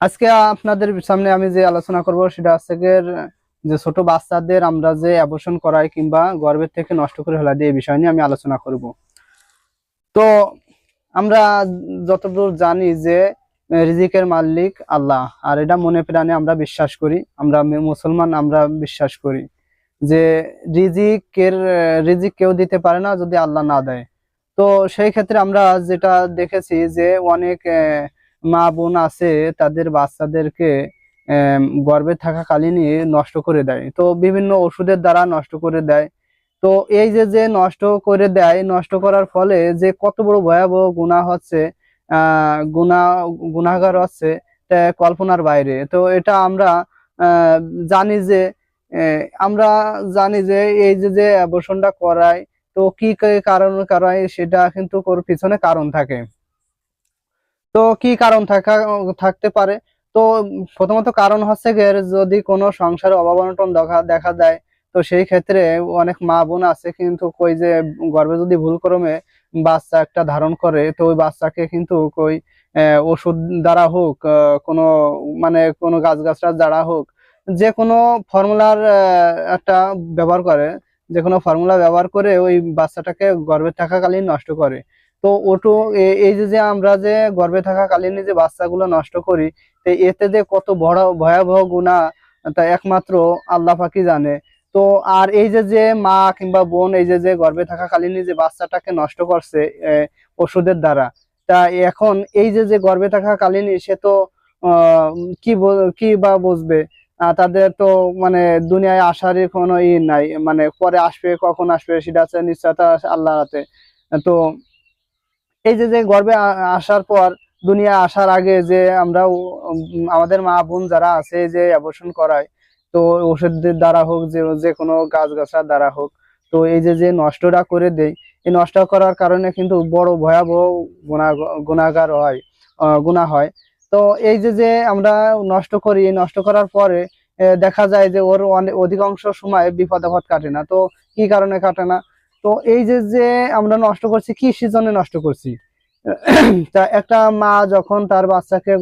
আজকে আপনাদের সামনে আমি যে আলোচনা করব সেটা আজকে যে ছোট বাচ্চাদের আমরা যে অ্যাবর্শন করাই কিংবা গর্বের থেকে নষ্ট করে ফেলা দিয়ে এই বিষয় নিয়ে আমি আলোচনা করব। তো আমরা যতদূর জানি যে রিজিকের মালিক আল্লাহ আর এটা মনে প্রাণে আমরা বিশ্বাস করি আমরা মুসলমান আমরা বিশ্বাস করি যে রিজিকের রিজিক কেউ দিতে পারে না যদি আল্লাহ না দেয়। তো সেই ক্ষেত্রে আমরা যেটা দেখেছি যে অনেক আহ, মা বোন আছে, তাদের বাচ্চাদেরকে গর্ভে থাকাকালীনই নষ্ট করে দেয়। তো বিভিন্ন ওষুধের দ্বারা নষ্ট করে দেয়। তো এই যে যে নষ্ট করে দেয়, নষ্ট করার ফলে যে কত বড় ভয়াবহ গুণা হচ্ছে গুনাহ গুনাহগার হচ্ছে কল্পনার বাইরে। তো এটা আমরা জানি যে আমরা জানি যে এই যে যে অ্যাবর্শনটা করায়, তো কি কি কারণ করায়, সেটা কিন্তু ওর পিছনে কারণ থাকে। তো কি কারণ থাকা, থাকতে পারে? তো প্রথমত কারণ হচ্ছে গিয়ে যদি কোনো সংসারে অভাব অনটন দেখা দেখা দেয়, তো সেই ক্ষেত্রে অনেক মা বোন আছে কিন্তু কই যে গর্ভে যদি ভুল ক্রমে বাচ্চা একটা ধারণ করে, তো ওই বাচ্চাকে কিন্তু কই ওষুধ দ্বারা হোক কোনো মানে কোনো গাছগাছড়ার দ্বারা হোক, যে কোনো ফর্মুলার একটা ব্যবহার করে, যে কোনো ফর্মুলা ব্যবহার করে ওই বাচ্চাটাকে গর্ভে থাকাকালীন নষ্ট করে। তো ওটু এই যে যে আমরা যে গর্ভে থাকাকালীন যে বাচ্চাগুলো নষ্ট করি, তো এতে যে কত বড় ভয়াবহ গুণা, তা একমাত্র আল্লাহ পাকি জানে। তো আর এই যে যে মা কিংবা বোন এই যে যে গর্ভে থাকাকালীন যে বাচ্চাটাকে নষ্ট করছে ওষুধের দ্বারা, তা এখন এই যে যে গর্ভে থাকাকালীন সে তো কি কি বা বুঝবে? তাদের তো মানে দুনিয়ায় আসারই কোনো ই নাই মানে পরে আসবে, কখন আসবে, সেটা আছে নিশ্চয়তা আল্লাহ হাতে। তো এই যে যে গর্বে আসার পর, দুনিয়া আসার আগে যে আমরা আমাদের মা বোন যারা আছে যে অ্যাবর্শন করায়, তো ওষুধের দ্বারা হোক, যে যে কোনো গাছ গাছার দ্বারা হোক, তো এই যে যে নষ্টটা করে দেই এই নষ্ট করার কারণে কিন্তু বড় ভয়াবহ গুণা, গুণাগার হয় গুণা হয়। তো এই যে যে আমরা নষ্ট করি নষ্ট করার পরে দেখা যায় যে ওর অধিকাংশ সময় বিপদ আপদ কাটে না। তো কি কারণে কাটে না? তো এই যে যে আমরা নষ্ট করছি কি সিজনে নষ্ট করছি। তা একটা মা যখন তার বাচ্চাকে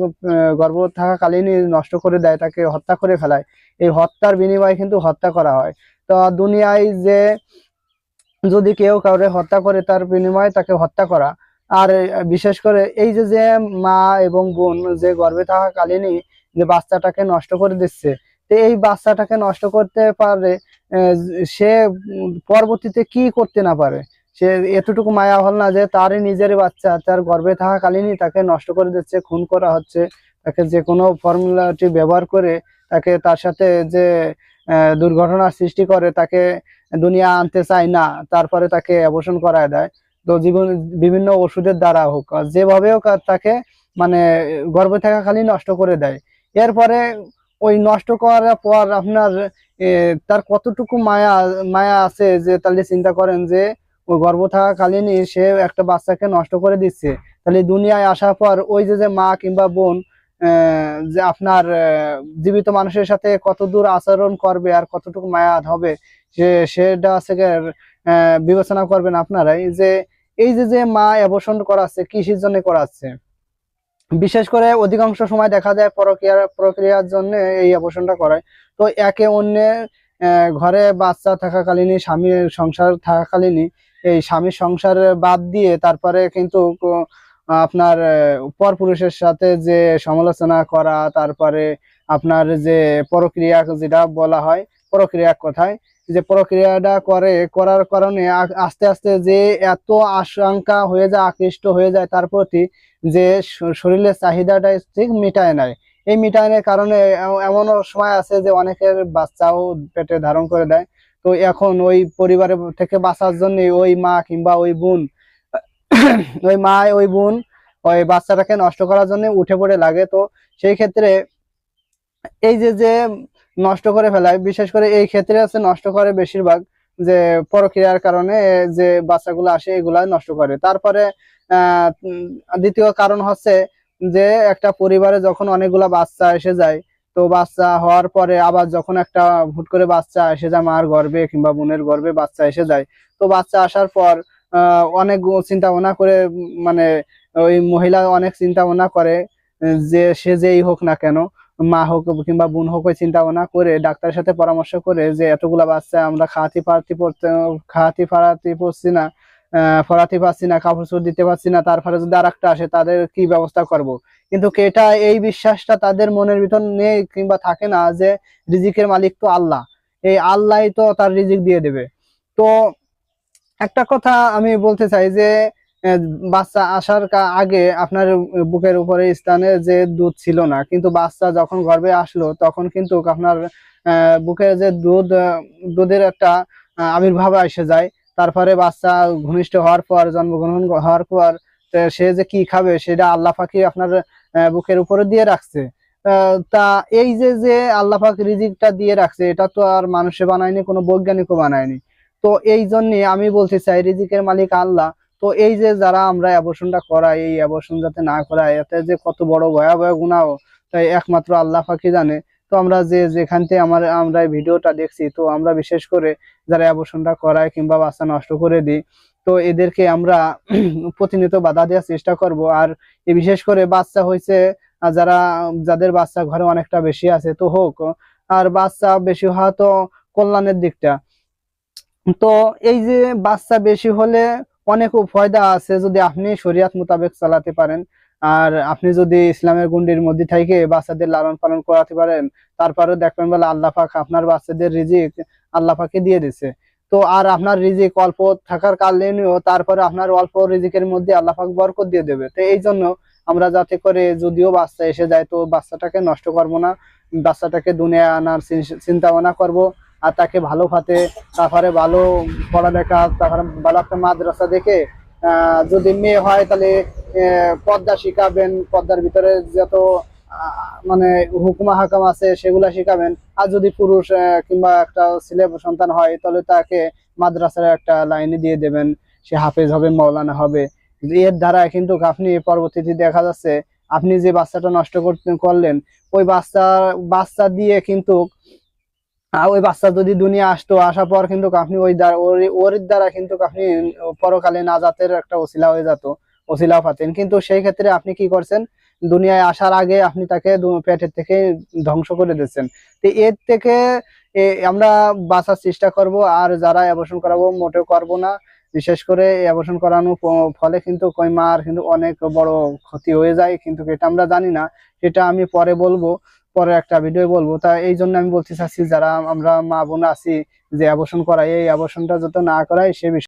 গর্ভ থাকাকালীনই নষ্ট করে দেয়, তাকে হত্যা করে ফেলায়, এই হত্যার বিনিময়ে কিন্তু হত্যা করা হয়। তো দুনিয়ায় যে যদি কেউ কাউরে হত্যা করে, তার বিনিময়ে তাকে হত্যা করা। আর বিশেষ করে এই যে যে মা এবং বোন যে গর্ভে থাকাকালীনই যে বাচ্চাটাকে নষ্ট করে দিচ্ছে, তো এই বাচ্চাটাকে নষ্ট করতে পারে সে পরবর্তীতে কি করতে না পারে? সে এতটুকু মায়া হল না যে তারই নিজের বাচ্চা, তার গর্ভে থাকাকালীনই তাকে নষ্ট করে দিচ্ছে, খুন করা হচ্ছে। তাকে যে কোনো ফর্মুলাটি ব্যবহার করে তাকে তার সাথে যে দুর্ঘটনার সৃষ্টি করে তাকে দুনিয়া আনতে চায় না, তারপরে তাকে অবসান করায় দেয়। তো জীবন, বিভিন্ন ওষুধের দ্বারা হোক যেভাবে হোক তাকে মানে গর্ভে থাকাকালীন নষ্ট করে দেয়। এরপরে ওই নষ্ট করার পর আপনার তার কতটুকু মায়া মায়া আছে যে, তাহলে চিন্তা করেন যে ওই গর্ভ থাকাকালীনই সে একটা বাচ্চাকে নষ্ট করে দিচ্ছে। তাহলে দুনিয়ায় আসার পর ওই যে যে মা কিংবা বোন যে আপনার জীবিত মানুষের সাথে কত দূর আচরণ করবে আর কতটুকু মায়া হবে, সে, সেটা আছে বিবেচনা করবেন আপনারাই যে, এই যে যে মা অ্যাবর্শন করাচ্ছে কিসের জন্য করাচ্ছে। বিশেষ করে অধিকাংশ সময় দেখা যায় প্রক্রিয়ার প্রক্রিয়ার জন্য এই অপারেশনটা করায়। তো একে অন্যের ঘরে বাচ্চা থাকাকালীনই, স্বামীর সংসার থাকাকালীনই এই স্বামীর সংসার বাদ দিয়ে তারপরে কিন্তু আপনার পরপুরুষের সাথে যে সমালোচনা করা, তারপরে আপনার যে প্রক্রিয়া যেটা বলা হয় প্রক্রিয়া কথায় যে প্রক্রিয়াটা করে, করার কারণে আস্তে আস্তে যে এত আশঙ্কা হয়ে যায়, আকৃষ্ট হয়ে যায় তার প্রতি যে শরীরের চাহিদাটা ঠিক মিটায় নেয় এই মিটানের কারণে এমনও সময় আছে যে অনেকের বাচ্চাও পেটে ধারণ করে দেয়। তো এখন ওই পরিবারের থেকে বাঁচার জন্য ওই মা কিংবা ওই বোন, ওই মা, ওই বোন ওই বাচ্চাটাকে নষ্ট করার জন্য উঠে পড়ে লাগে। তো সেই ক্ষেত্রে এই যে যে নষ্ট করে ফেলায় বিশেষ করে এই ক্ষেত্রে আছে নষ্ট করে বেশিরভাগ যে প্রক্রিয়ার কারণে যে বাচ্চাগুলো আসে, এগুলা নষ্ট করে। তারপরে দ্বিতীয় কারণ হচ্ছে যে একটা পরিবারে যখন অনেকগুলা বাচ্চা এসে যায়, তো বাচ্চা হওয়ার পরে আবার যখন একটা হুট করে বাচ্চা এসে যায়, মার গর্বে কিংবা বোনের গর্বে বাচ্চা এসে যায়, তো বাচ্চা আসার পর অনেক চিন্তা ভাবনা করে মানে ওই মহিলা অনেক চিন্তা ভাবনা করে, যে সে যেই হোক না কেন মা হোক কিংবা বোন হোক চিন্তা ভাবনা করে ডাক্তারের সাথে পরামর্শ করে যে এতগুলা বাচ্চা আমরা খাওয়াতে পারতে পড়তে, খাওয়াতে পারাতে পড়ছি না পড়াতে পারছি না, কাপড় চোর দিতে পারছি না তারপরে যদি আর একটা আসে, তাদের কি ব্যবস্থা করব? কিন্তু এটা এই বিশ্বাসটা তাদের মনের ভিতর নেই কিংবা থাকে না যে রিজিকের মালিক তো আল্লাহ। এই আল্লাহই তো তার রিজিক দিয়ে দেবে। তো একটা কথা আমি বলতে চাই যে বাচ্চা আসার আগে আপনার বুকের উপরে স্থানে যে দুধ ছিল না, কিন্তু বাচ্চা যখন গর্ভে আসলো, তখন কিন্তু আপনার বুকের যে দুধ দুধের একটা আবির্ভাব এসে যায়। তারপরে বাচ্চা ঘনিষ্ঠ হওয়ার পর, জন্মগ্রহণ হওয়ার পর সে যে কি খাবে, সেটা আল্লাহ পাকি আপনার বুকের উপরে দিয়ে রাখছে। তা এই যে যে আল্লাহ রিজিকটা দিয়ে রাখছে, এটা তো আর মানুষে বানায়নি, কোনো বৈজ্ঞানিকও বানায়নি। তো এই জন্যে আমি বলতে চাই, রিজিকের মালিক আল্লাহ তো এই যে যারা আমরা অ্যাবর্শনটা করাই, এই অ্যাবর্শন যাতে না করাই, এতে যে কত বড় ভয়াবহ গুণাও, তাই একমাত্র আল্লাহ পাকি জানে। তো আমরা যে যেখান থেকে আমার, আমরা ভিডিওটা দেখছি, তো আমরা বিশেষ করে যারা অ্যাবর্শনটা করায় কিংবা বাচ্চা নষ্ট করে দিই, তো এদেরকে আমরা প্রতিনিয়ত বাধা দেওয়ার চেষ্টা করব। আর এ বিশেষ করে বাচ্চা হয়েছে যারা, যাদের বাচ্চা ঘরে অনেকটা বেশি আছে, তো হোক, আর বাচ্চা বেশি হওয়া তো কল্যাণের দিকটা। তো এই যে বাচ্চা বেশি হলে অনেক ফায়দা আছে যদি আপনি শরিয়াত মোতাবেক চালাতে পারেন। আর আপনি যদি ইসলামের গুন্ডির মধ্যে থেকে বাচ্চাদের লালন পালন করাতে পারেন তারপরে দেখবেন বলে আল্লাহ পাক আপনার বাচ্চাদের রিজিক আল্লাহ পাকে দিয়ে দিছে। তো আর আপনার রিজিক অল্প থাকার কারণেও তারপরে আপনার অল্প রিজিকের মধ্যে আল্লাহ পাক বরকত দিয়ে দেবে। তো এই জন্য আমরা যাতে করে যদিও বাচ্চা এসে যায়, তো বাচ্চাটাকে নষ্ট করব না, বাচ্চাটাকে দুনিয়া আনার চিন্তা ভাবনা করব। আর তাকে ভালো ফাতে, তারপরে ভালো পড়ালেখা, তারপরে ভালো একটা মাদ্রাসা দেখে যদি মেয়ে হয় তাহলে পর্দা শিখাবেন পর্দার ভিতরে যত মানে হুকুমা হাকাম আছে সেগুলা শিখাবেন। আর যদি পুরুষ কিংবা একটা ছেলে সন্তান হয় তাহলে তাকে মাদ্রাসার একটা লাইনে দিয়ে দেবেন। সে হাফেজ হবে, মৌলানা হবে। এর দ্বারা কিন্তু আপনি পরবর্তীতে দেখা যাচ্ছে, আপনি যে বাচ্চাটা নষ্ট করতে করলেন, ওই বাচ্চা বাচ্চা দিয়ে কিন্তু ওই বাচ্চা যদি দুনিয়া আসতো, আসার পর কিন্তু আপনি ওই ওর দ্বারা কিন্তু আপনি পরকালে নাজাতের একটা ওসিলা হয়ে যেত, ওসিলাও পাতেন। কিন্তু সেই ক্ষেত্রে আপনি কি করছেন? দুনিয়ায় আসার আগে আপনি তাকে পেটের থেকে ধ্বংস করে দিচ্ছেন। তো এর থেকে আমরা বাঁচার চেষ্টা করব, আর যারা অ্যাবর্শন করাবো মোটেও করব না। বিশেষ করে অ্যাবর্শন করানোর ফলে কিন্তু কই মার কিন্তু অনেক বড় ক্ষতি হয়ে যায়। কিন্তু এটা আমরা জানি না, সেটা আমি পরে বলব। পরে একটা ভিডিও বলব। তা এই জন্য আমি বলতে চাচ্ছি, যারা আমরা মা বোন আছি যে অ্যাবর্শন করাই, এই অ্যাবর্শনটা যত না করাই সে বিষয়ে